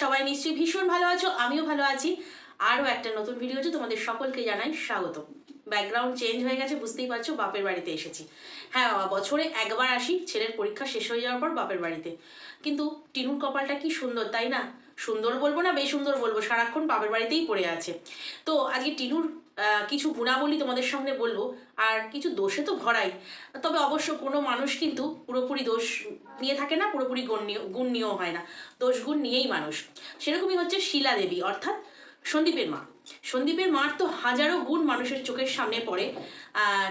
সবাই নিশ্চয়ই ভীষণ ভালো আছো, আমিও ভালো আছি। আরও একটা নতুন ভিডিওতে তোমাদের সকলকে জানাই স্বাগত। ব্যাকগ্রাউন্ড চেঞ্জ হয়ে গেছে, বুঝতেই পারছ, বাপের বাড়িতে এসেছি। হ্যাঁ বাবা, বছরে একবার আসি, ছেলের পরীক্ষা শেষ হয়ে যাওয়ার পর বাপের বাড়িতে। কিন্তু টিনুর কপালটা কি সুন্দর, তাই না? সুন্দর বলব না বেসুন্দর বলব, সারাক্ষণ বাপের বাড়িতেই পড়ে আছে। তো আজকে টিনুর কিছু গুণাবলী তোমাদের সামনে বলব, আর কিছু দোষে তো ভরাই। তবে অবশ্য কোনো মানুষ কিন্তু পুরোপুরি দোষ নিয়ে থাকে না, পুরোপুরি গুণ গুণ নিয়েও হয় না। দোষ গুণ নিয়েই মানুষ। সেরকমই হচ্ছে শিলা দেবী, অর্থাৎ সন্দীপের মা। সন্দীপের মার তো হাজারো গুণ মানুষের চোখের সামনে পড়ে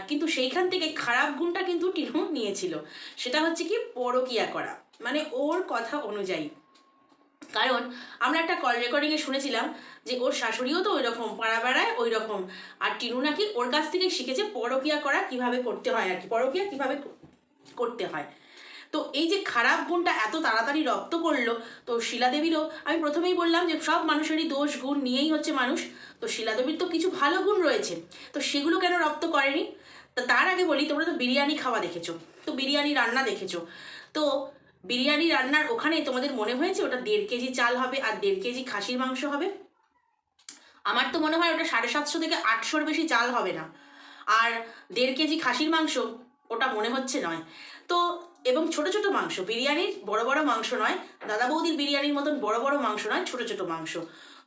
কিন্তু সেইখান থেকে খারাপ গুণটা কিন্তু টিনু নিয়েছিল। সেটা হচ্ছে কি, পরকিয়া করা। মানে ওর কথা অনুযায়ী। কারণ আমরা একটা কল রেকর্ডিংয়ে শুনেছিলাম যে ওর শাশুড়িও তো ওই রকম পাড়া বেড়ায় ওই রকম আর টিনু নাকি ওর কাছ থেকে শিখেছে পরকিয়া করা কীভাবে করতে হয় আর কি, পরকিয়া কীভাবে করতে হয়। তো এই যে খারাপ গুণটা এত তাড়াতাড়ি রপ্ত করল, তো শিলাদেবীরও আমি প্রথমেই বললাম যে সব মানুষেরই দোষ গুণ নিয়েই হচ্ছে মানুষ, তো শিলাদেবীর তো কিছু ভালো গুণ রয়েছে, তো সেগুলো কেন রপ্ত করেনি? তো তার আগে বলি, তোমরা তো বিরিয়ানি খাওয়া দেখেছ, তো বিরিয়ানি রান্না দেখেছ। তো বিরিয়ানি রান্নার ওখানে তোমাদের মনে হয়েছে? ওটা দেড় কেজি চাল হবে আর দেড় কেজি খাসির মাংস হবে। আমার তো মনে হয় ওটা সাড়ে সাতশো থেকে আটশোর বেশি চাল হবে না। আর দেড় কেজি খাসির মাংস, ওটা মনে হচ্ছে নয়। তো এবং ছোট ছোট মাংস, বিরিয়ানির বড় বড় মাংস নয়, দাদা বৌদির বিরিয়ানির মতন বড় বড় মাংস নয়, ছোট ছোট মাংস।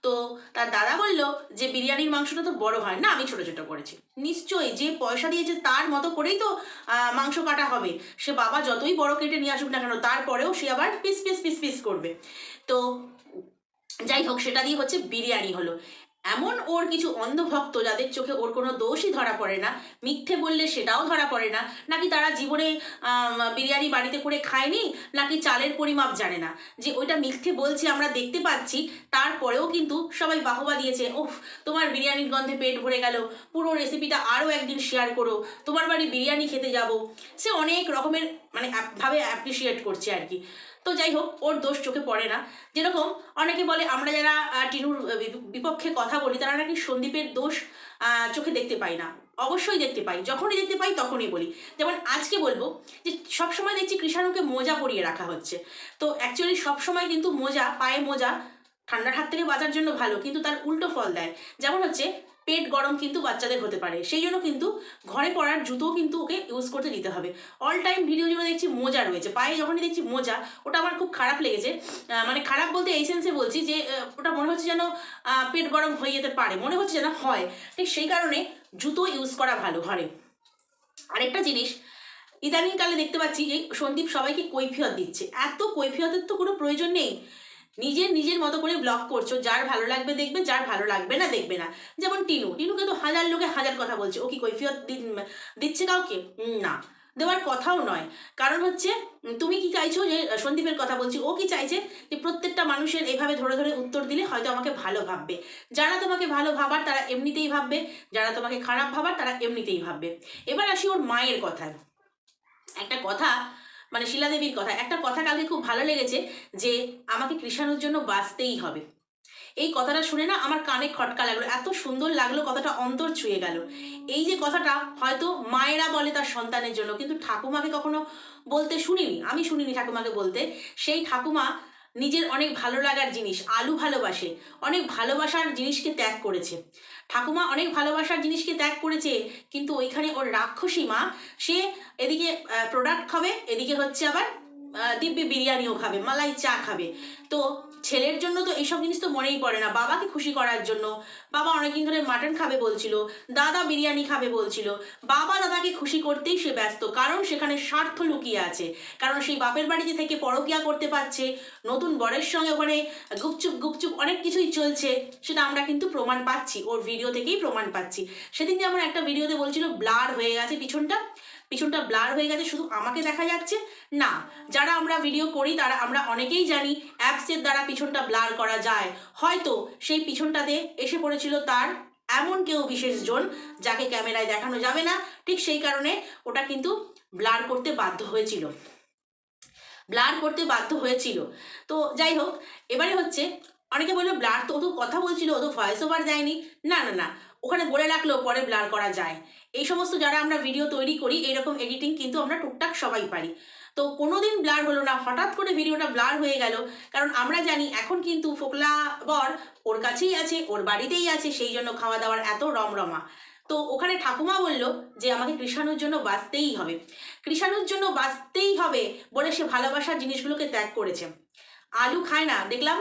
তো তার দাদা বলল যে, বিরিয়ানির মাংসটা তো বড় হয় না, আমি ছোট ছোট করেছি। নিশ্চয়ই যে পয়সা দিয়েছে তার মতো করেই তো মাংস কাটা হবে। সে বাবা যতই বড় কেটে নিয়ে আসুক না কেন, তারপরেও সে আবার পিস পিস পিস পিস করবে। তো যাই হোক, সেটা দিয়ে হচ্ছে বিরিয়ানি হলো। এমন ওর কিছু অন্ধভক্ত যাদের চোখে ওর কোনো দোষই ধরা পড়ে না, মিথ্যে বললে সেটাও ধরা পড়ে না, নাকি তারা জীবনে বিরিয়ানি বাড়িতে করে খায়নি, নাকি চালের পরিমাপ জানে না। যে ওইটা মিথ্যে বলছে আমরা দেখতে পাচ্ছি, তারপরেও কিন্তু সবাই বাহবা দিয়েছে ওফ তোমার বিরিয়ানির গন্ধে পেট ভরে গেল, পুরো রেসিপিটা আরও একদিন শেয়ার করো, তোমার বাড়ি বিরিয়ানি খেতে যাব। সে অনেক রকমের মানে ভাবে অ্যাপ্রিসিয়েট করছে আর কি। তো যাই হোক ওর দোষ চোখে পড়ে না। যেরকম অনেকে বলে, আমরা যারা টিনুর বিপ- বিপক্ষে কথা বলি, তারা নাকি সন্দীপের দোষ চোখে দেখতে পাই না। অবশ্যই দেখতে পাই। যখনই দেখতে পাই, তখনই বলি। যেমন আজকে বলব যে, সবসময় দেখছি কৃষাণুকে মোজা পরিয়ে রাখা হচ্ছে। তো অ্যাকচুয়ালি সবসময় কিন্তু মোজা, পায়ে মোজা, ঠান্ডার হাত থেকে বাঁচার জন্য ভালো, কিন্তু তার উল্টো ফল দেয়। যেমন হচ্ছে পেট গরম কিন্তু বাচ্চাদের হতে পারে। সেই জন্য কিন্তু ঘরে পরার জুতো কিন্তু ওকে ইউজ করতে দিতে হবে। অল টাইম ভিডিও জুড়ে দেখছি মোজা রয়েছে। পায়ে যখনই দেখছি মোজা, ওটা আমার খুব খারাপ লেগেছে। মানে খারাপ বলতে এই সেন্সে বলছি যে ওটা মনে হচ্ছে যেন পেট গরম হয়ে যেতে পারে। মনে হচ্ছে যেন হয়। ঠিক সেই কারণে জুতো ইউজ করা ভালো ঘরে। আরেকটা জিনিস, ইদানিংকালে দেখতে পাচ্ছি যে সন্দীপ সবাইকে কৈফিয়ত দিচ্ছে। এত কৈফিয়তের তো কোনো প্রয়োজন নেই। নিজের নিজের মতো করে ব্লগ করছ, যার ভালো লাগবে দেখবে, যার ভালো লাগবে না দেখবে না। যেমন টিনু, টিনুকে তো হাজার লোকে হাজার কথা বলছে। ও কি কৈফিয়ত দিচ্ছে কাউকে? না। দেওয়ার কথাও নয়। কারণ হচ্ছে তুমি কি চাইছো যে সন্দীপের কথা বলছি, ও কি চাইছে যে প্রত্যেকটা মানুষের এভাবে ধরে ধরে উত্তর দিলে হয়তো আমাকে ভালো ভাববে। যারা তোমাকে ভালো ভাবার, তারা এমনিতেই ভাববে। যারা তোমাকে খারাপ ভাবার, তারা এমনিতেই ভাববে। এবার আসি ওর মায়ের কথায়। একটা কথা মানে শিলাদেবীর কথা। একটা কথা কালকে খুব ভালো লেগেছে যে, আমাকে কৃষাণুর জন্য বাঁচতেই হবে। এই কথাটা শুনে না আমার কানে খটকা লাগল। এত সুন্দর লাগল কথাটা, অন্তর ছুঁয়ে গেল। এই যে কথাটা হয়তো মায়েরা বলে তার সন্তানের জন্য, কিন্তু ঠাকুমাকে কখনো বলতে শুনিনি। আমি শুনিনি ঠাকুমাকে বলতে। সেই ঠাকুমা নিজের অনেক ভালো লাগার জিনিস, আলু ভালোবাসে, অনেক ভালোবাসার জিনিসকে ত্যাগ করেছে। ঠাকুমা অনেক ভালোবাসার জিনিসকে ত্যাগ করেছে, কিন্তু ওইখানে ওর রাক্ষসী মা, সে এদিকে প্রোডাক্ট খাবে, এদিকে হচ্ছে আবার দিব্যি বিরিয়ানিও খাবে, মালাই চা খাবে। তো ছেলের জন্য তো এইসব জিনিস তো মনেই পড়ে না। বাবাকে খুশি করার জন্য। বাবা অনেকদিন ধরে মাটন খাবে বলছিল, দাদা বিরিয়ানি খাবে বলছিল। বাবা দাদাকে খুশি করতেই সে ব্যস্ত, কারণ সেখানে স্বার্থ লুকিয়ে আছে। কারণ সেই বাপের বাড়িতে থেকে পরকিয়া করতে পারছে। নতুন বরের সঙ্গে ওখানে গুপচুপ গুপচুপ অনেক কিছুই চলছে, সেটা আমরা কিন্তু প্রমাণ পাচ্ছি। ওর ভিডিও থেকেই প্রমাণ পাচ্ছি। সেদিন যেমন একটা ভিডিওতে বলছিল, ব্লার হয়ে গেছে পিছনটা। পিছনটা ব্লার হয়ে গেছে, শুধু আমাকে দেখা যাচ্ছে? না, যারা আমরা ভিডিও করি, তারা আমরা অনেকেই জানি অ্যাপসের দ্বারা পিছনটা ব্লার করা যায়। হয়তো সেই পিছনটাতে এসে পড়েছিল তার এমন কেউ বিশেষ জন যাকে ক্যামেরায় দেখানো যাবে না। ঠিক সেই কারণে ওটা কিন্তু ব্লার করতে বাধ্য হয়েছিল। ব্লার করতে বাধ্য হয়েছিল। তো যাই হোক, এবারে হচ্ছে, অনেকে বলল ব্লার তো ও তো কথা বলছিল ও তো ভয়েস ওভার দেয়নি। না না না ওখানে বলে রাখলেও পরে ব্লার করা যায়। এই সমস্ত যারা আমরা ভিডিও তৈরি করি, এরকম এডিটিং কিন্তু আমরা টুকটাক সবাই পারি। তো কোনো দিন ব্লার হলো না, হঠাৎ করে ভিডিওটা ব্লার হয়ে গেল। কারণ আমরা জানি এখন কিন্তু ফোকলা বর ওর কাছেই আছে, ওর বাড়িতেই আছে, সেই জন্য খাওয়া দাওয়ার এত রমরমা। তো ওখানে ঠাকুমা বলল যে, আমাকে কৃষাণুর জন্য বাঁচতেই হবে। কৃষাণুর জন্য বাঁচতেই হবে বলে সে ভালোবাসার জিনিসগুলোকে ত্যাগ করেছে। আলু খায় না, দেখলাম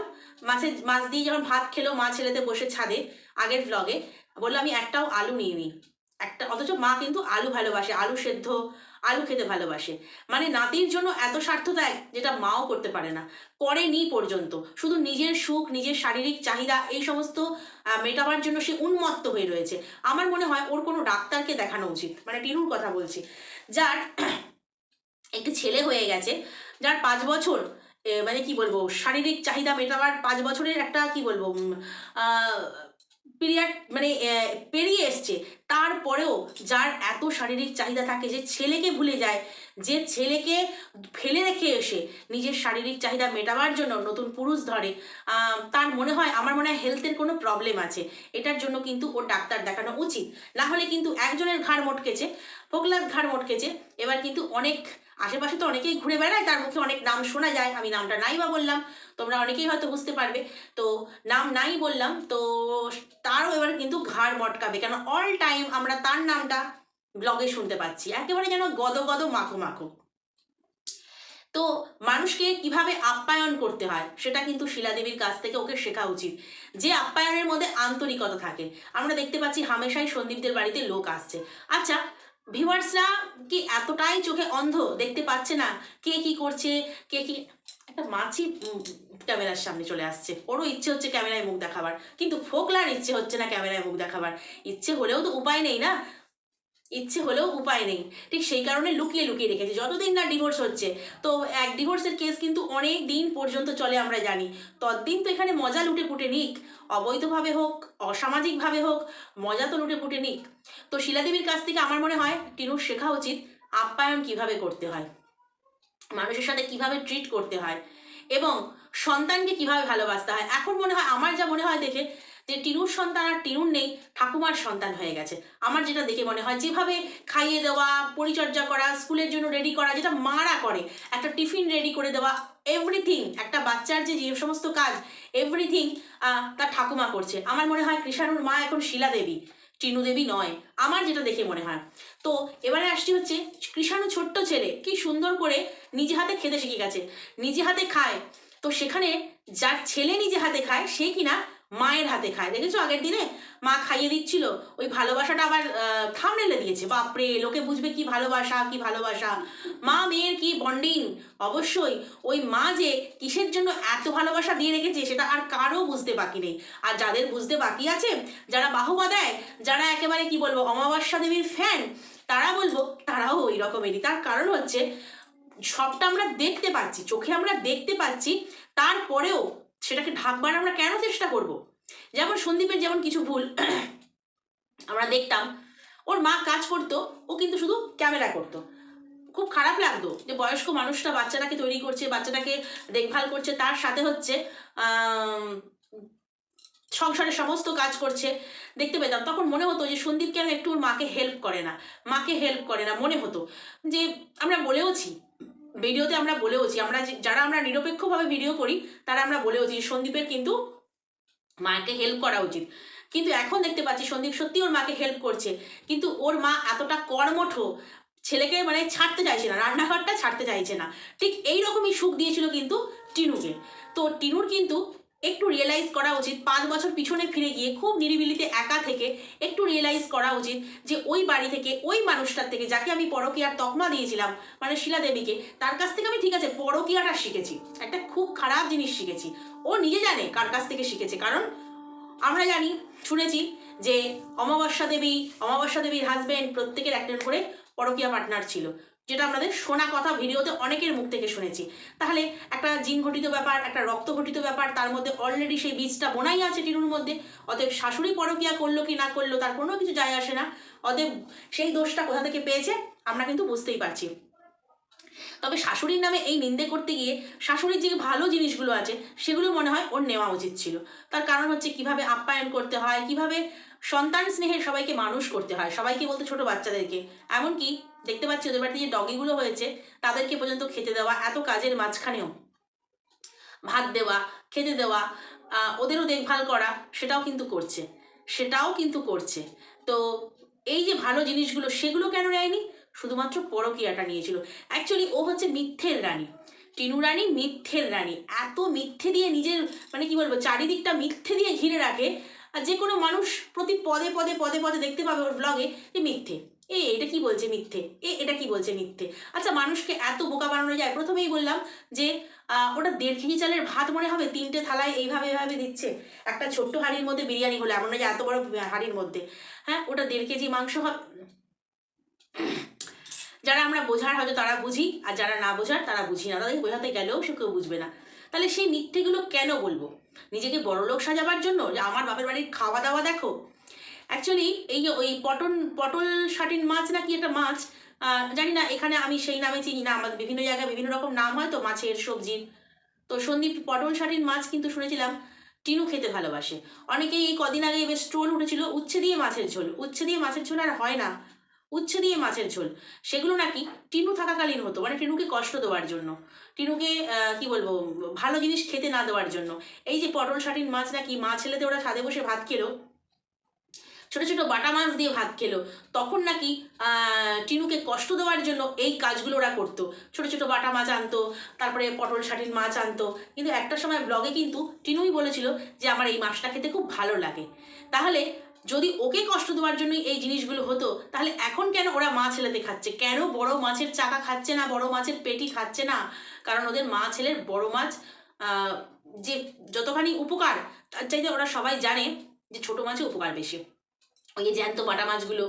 মাছের, মাছ দিয়ে যখন ভাত খেলো মা ছেলেতে বসে ছাদে আগের ব্লগে বলল, আমি একটাও আলু নিয়ে নিই একটা, অথচ মা কিন্তু আলু ভালোবাসে, আলু সেদ্ধ, আলু খেতে ভালোবাসে। মানে নাতির জন্য এত স্বার্থ ত্যাগ যেটা মাও করতে পারে না। করেনি পর্যন্ত। শুধু নিজের সুখ, নিজের শারীরিক চাহিদা, এই সমস্ত মেটাবার জন্য সে উন্মত্ত হয়ে রয়েছে। আমার মনে হয় ওর কোনো ডাক্তারকে দেখানো উচিত। মানে টিনুর কথা বলছি। যার একটি ছেলে হয়ে গেছে, যার পাঁচ বছর মানে কি বলব, শারীরিক চাহিদা মেটাবার পাঁচ বছরের একটা, কি বলব পিরিয়ড মানে পেরিয়ে এসছে। তারপরেও যার এত শারীরিক চাহিদা থাকে যে ছেলেকে ভুলে যায়, যে ছেলেকে ফেলে রেখে এসে নিজের শারীরিক চাহিদা মেটাবার জন্য নতুন পুরুষ ধরে তার মনে হয়, আমার মনে হয় হেলথের কোনো প্রবলেম আছে। এটার জন্য কিন্তু ওর ডাক্তার দেখানো উচিত। না হলে কিন্তু একজনের ঘাড় মটকেছে পোকলার ঘাড় মটকেছে, এবার কিন্তু অনেক আশেপাশে তো অনেকেই ঘুরে বেড়ায়, তার মুখে অনেক নাম শোনা যায়। আমি নামটা নাই বা বললাম, তোমরা অনেকেই হয়তো বুঝতে পারবে। তো নাম নাই বললাম, তো তারও এবার কিন্তু ঘাড় মটকাবে, কেন অল টাইম আমরা তার নামটা ব্লগে শুনতে পাচ্ছি। একেবারে যেন গদ গদ মাখো মাখো। তো মানুষকে কীভাবে আপ্যায়ন করতে হয়, সেটা কিন্তু শিলাদেবীর কাছ থেকে ওকে শেখা উচিত। যে আপ্যায়নের মধ্যে আন্তরিকতা থাকে। আমরা দেখতে পাচ্ছি হামেশাই সন্দীপদের বাড়িতে লোক আসছে। আচ্ছা ভিউয়ার্সরা কি এতটাই চোখে অন্ধ? দেখতে পাচ্ছে না। কে কি করছে? কে কি একটা মাছি ক্যামেরার সামনে চলে আসছে। ওরও ইচ্ছে হচ্ছে ক্যামেরায় মুখ দেখাবার। কিন্তু ফোকলার ইচ্ছে হচ্ছে না ক্যামেরায় মুখ দেখাবার। ইচ্ছে হলেও তো উপায় নেই না? ইচ্ছে হলেও উপায় নেই। ঠিক সেই কারণে লুকিয়ে লুকিয়ে রেখেছে। যতদিন না ডিভোর্স হচ্ছে, তো এক ডিভোর্সের কেস কিন্তু অনেক দিন পর্যন্ত চলে আমরা জানি। ততদিন তো এখানে মজা লুটে পুটে নিক। অবৈধভাবে হোক, অসামাজিকভাবে হোক, মজা তো লুটে পুটে নিক। তো শিলাদেবীর কাছ থেকে আমার মনে হয়, টিনুর শেখা উচিত আপ্যায়ন কীভাবে করতে হয়। মানুষের সাথে কীভাবে ট্রিট করতে হয়। এবং সন্তানকে কীভাবে ভালোবাসতে হয়। এখন মনে হয়, আমার যা মনে হয় দেখে যে টিনুর সন্তান আর টিনুর নেই, ঠাকুমার সন্তান হয়ে গেছে। আমার যেটা দেখে মনে হয়, যেভাবে খাইয়ে দেওয়া, পরিচর্যা করা, স্কুলের জন্য রেডি করা, যেটা মারা করে, একটা টিফিন রেডি করে দেওয়া এভরিথিং একটা বাচ্চার যে যে সমস্ত কাজ এভরিথিং তার ঠাকুমা করছে। আমার মনে হয় কৃষাণুর মা এখন শিলা দেবী টিনু দেবী নয়। আমার যেটা দেখে মনে হয়। তো এবারে আসছি হচ্ছে, কৃষাণু ছোট্ট ছেলে, কি সুন্দর করে নিজে হাতে খেতে শিখে গেছে। নিজে হাতে খায়। তো সেখানে যার ছেলে নিজে হাতে খায়, সে কিনা মায়ের হাতে খায়। দেখেছ আগের দিনে? মা খাইয়ে দিচ্ছিল। ওই ভালোবাসাটা আবার থামনেলে দিয়েছে। বাপরে, লোকে বুঝবে কি ভালোবাসা কি ভালোবাসা। মা মেয়ের কি বন্ডিং অবশ্যই। ওই মা যে কিসের জন্য এত ভালোবাসা দিয়ে রেখেছে, সেটা আর কারও বুঝতে বাকি নেই। আর যাদের বুঝতে বাকি আছে, যারা বাহুবা দেয়, যারা একেবারে কি বলব, অমাবস্যা দেবীর ফ্যান তারা বলব, তারাও ওই রকমেরই। তার কারণ হচ্ছে, সবটা আমরা দেখতে পাচ্ছি, চোখে আমরা দেখতে পাচ্ছি। তারপরেও সেটাকে ঢাকবার আমরা কেন চেষ্টা করব? যেমন সন্দীপের যেমন কিছু ভুল আমরা দেখতাম, ওর মা কাজ করতো, ও কিন্তু শুধু ক্যামেরা করতো। খুব খারাপ লাগতো যে বয়স্ক মানুষটা বাচ্চাটাকে তৈরি করছে, বাচ্চাটাকে দেখভাল করছে, তার সাথে হচ্ছে সংসারের সমস্ত কাজ করছে, দেখতে পেতাম। তখন মনে হতো যে সন্দীপ কেন একটু ওর মাকে হেল্প করে না, মাকে হেল্প করে না, মনে হতো। যে আমরা বলেওছি ভিডিওতে আমরা বলেওছি আমরা যারা আমরা নিরপেক্ষভাবে ভিডিও করি, তারা আমরা বলেওছি সন্দীপের কিন্তু মাকে হেল্প করা উচিত। কিন্তু এখন দেখতে পাচ্ছি সন্দীপ সত্যি ওর মাকে হেল্প করছে। কিন্তু ওর মা এতটা কর্মঠ, ছেলেকে মানে ছাড়তে চাইছে না, রান্নাঘরটা ছাড়তে চাইছে না। ঠিক এইরকমই সুখ দিয়েছিল কিন্তু টিনুকে। তো টিনুর কিন্তু একটু রিয়েলাইজ করা উচিত। পাঁচ বছর পিছনে ফিরে গিয়ে খুব নিরিবিলিতে একা থেকে একটু রিয়েলাইজ করা উচিত যে ওই বাড়ি থেকে, ওই মানুষটার থেকে যাকে আমি পরকীয়ার তকমা দিয়েছিলাম মানে শিলা দেবীকে, তার কাছ থেকে আমি ঠিক আছে পরকীয়াটা শিখেছি। একটা খুব খারাপ জিনিস শিখেছি। ও নিজে জানে কার কাছ থেকে শিখেছে, কারণ আমরা জানি, শুনেছি যে অমাবস্যা দেবী, অমাবস্যা দেবীর হাজবেন্ড প্রত্যেকের একটার করে পরকীয়া পার্টনার ছিল। যেটা আমাদের শোনা কথা ভিডিওতে অনেকের মুখ থেকে শুনেছি। তাহলে একটা জিন ঘটিত ব্যাপার, একটা রক্ত ঘটিত ব্যাপার, তার মধ্যে অলরেডি সেই বীজটা বোনাই আছে টিনুর মধ্যে। অতএব শাশুড়ি পরকিয়া করল কি না করল, তার কোনো কিছু যায় আসে না। অতএব সেই দোষটা কোথা থেকে পেয়েছে, আমরা কিন্তু বুঝতেই পারছি। তবে শাশুড়ির নামে এই নিন্দে করতে গিয়ে শাশুড়ির যে ভালো জিনিসগুলো আছে, সেগুলো মনে হয় ওর নেওয়া উচিত ছিল। তার কারণ হচ্ছে কীভাবে আপ্যায়ন করতে হয়, কীভাবে সন্তান স্নেহে সবাইকে মানুষ করতে হয়, সবাইকে বলতে ছোট বাচ্চাদেরকে। এমনকি দেখতে পাচ্ছি ওদের বাড়িতে যে ডগিগুলো হয়েছে, তাদেরকে পর্যন্ত খেতে দেওয়া, এত কাজের মাঝখানেও। ভাত দেওয়া, খেতে দেওয়া ওদেরও দেখভাল করা, সেটাও কিন্তু করছে। সেটাও কিন্তু করছে। তো এই যে ভালো জিনিসগুলো, সেগুলো কেন নেয়নি? শুধুমাত্র পরকীয়াটা নিয়েছিল। অ্যাকচুয়ালি ও হচ্ছে মিথ্যের রানী। টিনু রানী মিথ্যের রানী। এত মিথ্যে দিয়ে নিজের মানে কি বলব, চারিদিকটা মিথ্যে দিয়ে ঘিরে রাখে আর যে কোনো মানুষ প্রতি পদে পদে পদে পদে দেখতে পাবে ওর ব্লগে যে মিথ্যে। এ, এটা কি বলছে মিথ্যে? এ, এটা কি বলছে মিথ্যে? আচ্ছা মানুষকে এত বোকা বানানো যায়? প্রথমেই বললাম যে ওটা দেড় কেজি চালের ভাত মনে হবে, তিনটে থালায় এইভাবে এইভাবে দিচ্ছে। একটা ছোট্ট হাঁড়ির মধ্যে বিরিয়ানি হলো, এমন না যে এত বড় হাঁড়ির মধ্যে। হ্যাঁ ওটা দেড় কেজি মাংস হবে যারা আমরা বোঝার হয়তো তারা বুঝি, আর যারা না বোঝার তারা বুঝি না। তাদেরকে বোঝাতে গেলেও সে কেউ বুঝবে না। তাহলে সেই মিথ্যেগুলো কেন বলব? নিজেকে বড়লোক সাজাবার জন্য যে আমার বাপের বাড়ির খাওয়া দাওয়া দেখো। অ্যাকচুয়ালি এই ওই পটল পটল শাটিন মাছ নাকি একটা মাছ জানি না, এখানে আমি সেই নামে চিনি না, আমাদের বিভিন্ন জায়গায় বিভিন্ন রকম নাম হয় তো, মাছের সবজির তো সন্দীপ পটল শাটিন মাছ কিন্তু শুনেছিলাম, টিনু খেতে ভালোবাসে। অনেকেই এই কদিন আগে বেশ ট্রোল উঠেছিল, উচ্ছে দিয়ে মাছের ঝোল, উচ্ছে দিয়ে মাছের ঝোল আর হয় না। উচ্ছে দিয়ে মাছের ঝোল। সেগুলো নাকি টিনু থাকাকালীন হতো মানে টিনুকে কষ্ট দেওয়ার জন্য। টিনুকে কি বলব, ভালো জিনিস খেতে না দেওয়ার জন্য। এই যে পটল শাটিন মাছ নাকি মা ছেলেতে ওরা ছাদে বসে ভাত খেলো, ছোট ছোট বাটা মাছ দিয়ে ভাত খেলো, তখন নাকি টিনুকে কষ্ট দেওয়ার জন্য এই কাজগুলো ওরা করতো। ছোট ছোট বাটা মাছ আনতো, তারপরে পটল শাটিন মাছ আনতো। কিন্তু একটা সময় ব্লগে কিন্তু টিনুই বলেছিল যে, আমার এই মাছটা খেতে খুব ভালো লাগে। তাহলে যদি ওকে কষ্ট দেওয়ার জন্যই এই জিনিসগুলো হতো, তাহলে এখন কেন ওরা মা ছেলেতে খাচ্ছে? কেন বড় মাছের চাকা খাচ্ছে না, বড় মাছের পেটি খাচ্ছে না? কারণ ওদের মা ছেলের বড় মাছ যে যতখানি উপকার, তার চাইতে ওরা সবাই জানে যে ছোট মাছে উপকার বেশি। ওই যে জ্যান্ত বাটা মাছগুলো,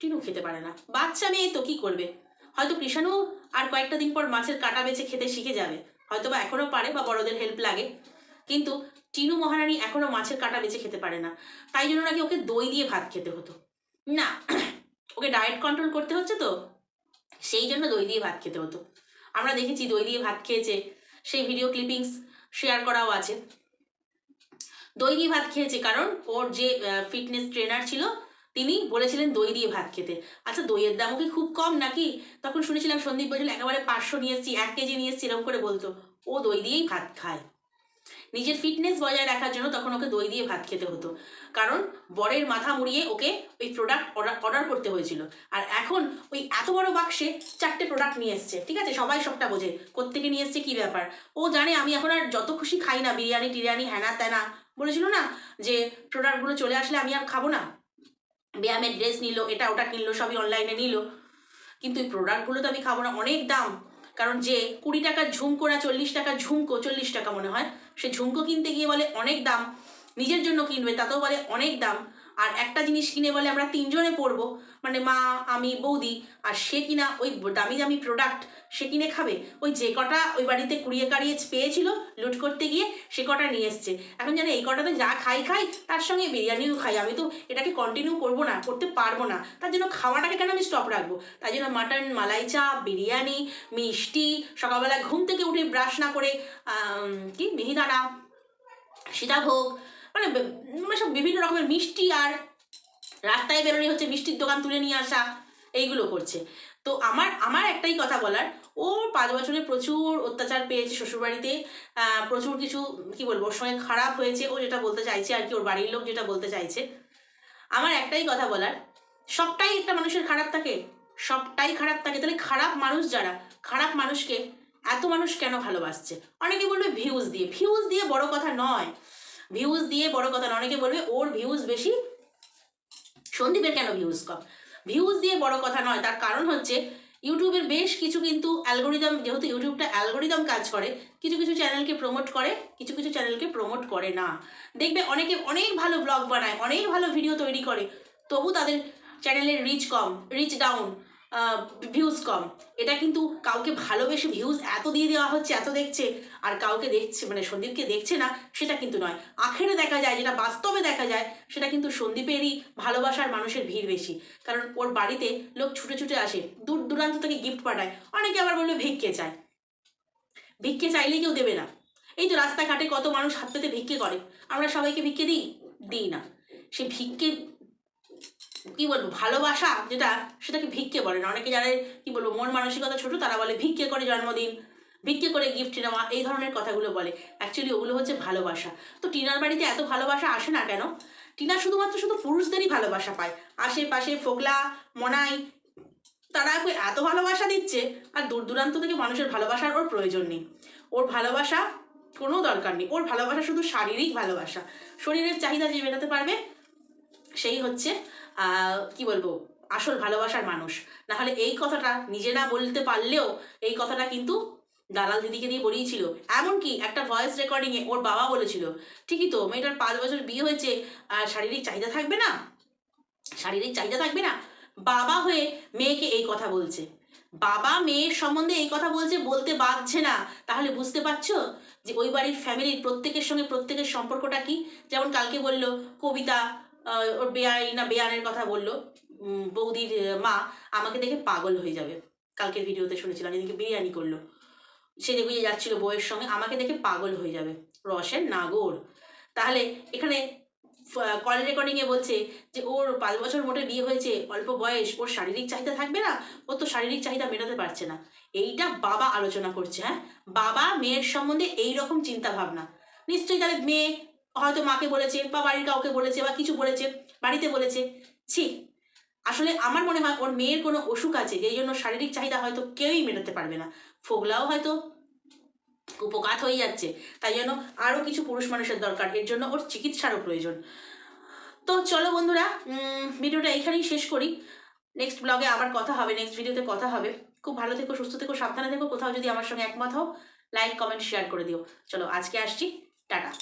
টিনু খেতে পারে না। বাচ্চা মেয়ে তো কী করবে? হয়তো কৃষাণু আর কয়েকটা দিন পর মাছের কাটা বেছে খেতে শিখে যাবে। হয়তো বা এখনও পারে বা বড়দের হেল্প লাগে। কিন্তু টিনু মহারানী এখনও মাছের কাটা বেছে খেতে পারে না। তাই জন্য নাকি ওকে দই দিয়ে ভাত খেতে হতো। না, ওকে ডায়েট কন্ট্রোল করতে হচ্ছে তো। সেই জন্য দই দিয়ে ভাত খেতে হতো। আমরা দেখেছি দই দিয়ে ভাত খেয়েছে। সেই ভিডিও ক্লিপিংস শেয়ার করাও আছে। দই দিয়ে ভাত খেয়েছে কারণ ওর যে ফিটনেস ট্রেনার ছিল, তিনি বলেছিলেন দই দিয়ে ভাত খেতে। আচ্ছা দইয়ের দামও কি খুব কম নাকি? তখন শুনেছিলাম সন্দীপ বলছিল একেবারে পাঁচশো নিয়ে এসেছি, এক কেজি নিয়ে এসেছি, এরকম করে বলতো। ও দই দিয়েই ভাত খায়। নিজের ফিটনেস বজায় রাখার জন্য তখন ওকে দই দিয়ে ভাত খেতে হতো। কারণ বরের মাথা মুড়িয়ে ওকে ওই প্রোডাক্ট অর্ডার অর্ডার করতে হয়েছিল। আর এখন ওই এত বড় বাক্সে চারটে প্রোডাক্ট নিয়ে এসছে, ঠিক আছে? সবাই সবটা বোঝে, কোত্থেকে নিয়ে এসছে কী ব্যাপার? ও জানে, আমি এখন আর যত খুশি খাই না, বিরিয়ানি টিরিয়ানি হ্যানা ত্যানা বলেছিল না যে প্রোডাক্টগুলো চলে আসলে আমি আর খাব না? ব্যায়ামের ড্রেস নিল, এটা ওটা কিনলো, সবই অনলাইনে নিল। কিন্তু এই প্রোডাক্টগুলো তো আমি খাব না, অনেক দাম। কারণ যে কুড়ি টাকার ঝুমকো না, চল্লিশ টাকার ঝুমকো, চল্লিশ টাকা মনে হয়, সে ঝুমকো কিনতে গিয়ে বলে অনেক দাম, নিজের জন্য কিনবে, তাতেও বলে অনেক দাম। আর একটা জিনিস কিনে বলে আমরা তিনজনে পরবো মানে মা, আমি, বৌদি, আর সে কিনা ওই দামি দামি প্রোডাক্ট সে কিনে খাবে, ওই যে কটা ওই বাড়িতে কুড়িয়ে কাড়িয়ে পেয়েছিল লুট করতে গিয়ে সে কটা নিয়ে এসছে। এখন জানে এই কটাতে যা খাই খাই, তার সঙ্গে বিরিয়ানিও খাই, আমি তো এটাকে কন্টিনিউ করব না, করতে পারব না। তার জন্য খাওয়াটাকে কেন আমি স্টপ রাখব? তাই জন্য মাটন মালাই চাপ বিরিয়ানি, মিষ্টি, সকালবেলা ঘুম থেকে উঠে ব্রাশ না করে কি, মিহিদানা, সীতাভোগ মানে মানে সব বিভিন্ন রকমের মিষ্টি আর রাস্তায় বেরোলে হচ্ছে মিষ্টির দোকান তুলে নিয়ে আসা, এইগুলো করছে। তো আমার আমার একটাই কথা বলার, ও পাঁচ বছরে প্রচুর অত্যাচার পেয়েছে শ্বশুরবাড়িতে প্রচুর কিছু, কি বলব, ওর সঙ্গে খারাপ হয়েছে, ও যেটা বলতে চাইছে আর কি, ওর বাড়ির লোক যেটা বলতে চাইছে। আমার একটাই কথা বলার, সবটাই একটা মানুষের খারাপ থাকে, সবটাই খারাপ থাকে। তাহলে খারাপ মানুষ যারা, খারাপ মানুষকে এত মানুষ কেন ভালোবাসছে? অনেকে বলবে ভিউজ দিয়ে ভিউজ দিয়ে বড় কথা নয়। ভিউজ দিয়ে বড় কথা নয় অনেকে বলবে ওর ভিউজ বেশি। সন্দীপের কেন ভিউজ কম? ভিউজ দিয়ে বড় কথা নয়, তার কারণ হচ্ছে ইউটিউবের বেশ কিছু কিন্তু অ্যালগোরিদম যেহেতু ইউটিউবটা অ্যালগোরিদম কাজ করে, কিছু কিছু চ্যানেলকে প্রমোট করে, কিছু কিছু চ্যানেলকে প্রমোট করে না। দেখবে অনেকে অনেক ভালো ব্লগ বানায়, অনেক ভালো ভিডিও তৈরি করে, তবু তাদের চ্যানেলের রিচ কম রিচ ডাউন ভিউজ কম। এটা কিন্তু কাউকে ভালোবেসে ভিউজ এত দিয়ে দেওয়া হচ্ছে, এত দেখছে, আর কাউকে দেখছে মানে সন্দীপকে দেখছে না, সেটা কিন্তু নয়। আখেরে দেখা যায়, যেটা বাস্তবে দেখা যায়, সেটা কিন্তু সন্দীপেরই ভালোবাসার মানুষের ভিড় বেশি। কারণ ওর বাড়িতে লোক ছুটে ছুটে আসে, দূর দূরান্ত থেকে গিফট পাঠায়। অনেকে আবার বলবে, ভিক্ষে চায় ভিক্ষে চাইলে কেউ দেবে না। এই তো রাস্তাঘাটে কত মানুষ হাত পেতে ভিক্ষে করে। আমরা সবাইকে ভিক্ষে দিই? দিই না। সে ভিক্ষে কি বলব, ভালোবাসা যেটা সেটাকে ভিক্ষে বলে না। অনেকে যারা কি বলব, মন মানসিকতা ছোট, তারা বলে ভিক্ষে করে জন্মদিন, ভিক্ষে করে গিফট নেওয়া, এই ধরনের কথাগুলো বলে। অ্যাকচুয়ালি ওগুলো হচ্ছে ভালোবাসা। তো টিনার বাড়িতে এত ভালোবাসা আসে না কেন? টিনা শুধুমাত্র শুধু পুরুষদেরই ভালোবাসা পায়। আশেপাশে ফোগলা মনাই, তারা ওকে এত ভালোবাসা দিচ্ছে, আর দূর দূরান্ত থেকে মানুষের ভালোবাসার ওর প্রয়োজন নেই। ওর ভালোবাসা কোনো দরকার নেই। ওর ভালোবাসা শুধু শারীরিক ভালোবাসা। শরীরের চাহিদা যে মেটাতে পারবে, সেই হচ্ছে কি বলব, আসল ভালোবাসার মানুষ। না হলে এই কথাটা নিজে না বলতে পারলেও এই কথাটা কিন্তু দালাল দিদিকে দিয়ে বলিয়েছিল। এমনকি একটা ভয়েস রেকর্ডিংয়ে ওর বাবা বলেছিল, ঠিকই তো, মেয়েটার পাঁচ বছর বিয়ে হয়েছে, আর শারীরিক চাহিদা থাকবে না? শারীরিক চাহিদা থাকবে না? বাবা হয়ে মেয়েকে এই কথা বলছে। বাবা মেয়ের সম্বন্ধে এই কথা বলছে বলতে বাধছে না। তাহলে বুঝতে পারছ যে ওই বাড়ির ফ্যামিলির প্রত্যেকের সঙ্গে প্রত্যেকের সম্পর্কটা কি? যেমন কালকে বলল, কবিতা ওর বেয়াই না বেয়ানের কথা বলল। বৌদির মা আমাকে দেখে পাগল হয়ে যাবে। কালকের ভিডিওতে শুনেছিলাম যেদিকে বিরিয়ানি করল। সে দেখে যাচ্ছিল বউয়ের সঙ্গে, আমাকে দেখে পাগল হয়ে যাবে। রসের নাগর। তাহলে এখানে কল রেকর্ডিংয়ে বলছে যে, ওর পাঁচ বছর মোটে বিয়ে হয়েছে, অল্প বয়স, ওর শারীরিক চাহিদা থাকবে না? ও তো শারীরিক চাহিদা মেটাতে পারছে না। এইটা বাবা আলোচনা করছে হ্যাঁ? বাবা মেয়ের সম্বন্ধে এই রকম চিন্তা ভাবনা নিশ্চয়ই তাহলে মেয়ে হয়তো মাকে বলেছে বা বাড়ির কাউকে বলেছে বা কিছু বলেছে, বাড়িতে বলেছে। ছি, আসলে আমার মনে হয় ওর মেয়ের কোনো অসুখ আছে যেই জন্য শারীরিক চাহিদা হয়তো কেউই মেটাতে পারবে না। ফোগলাও হয়তো উপকাত হয়ে যাচ্ছে, তাই জন্য আরও কিছু পুরুষ মানুষের দরকার, এর জন্য ওর চিকিৎসারও প্রয়োজন। তো চলো বন্ধুরা ভিডিওটা এখানেই শেষ করি। নেক্সট ব্লগে আবার কথা হবে, নেক্সট ভিডিওতে কথা হবে। খুব ভালো থেকো, সুস্থ থেকো, সাবধানে থেকো, কোথাও যদি আমার সঙ্গে একমত হও, লাইক, কমেন্ট, শেয়ার করে দিও। চলো আজকে আসছি, টাটা।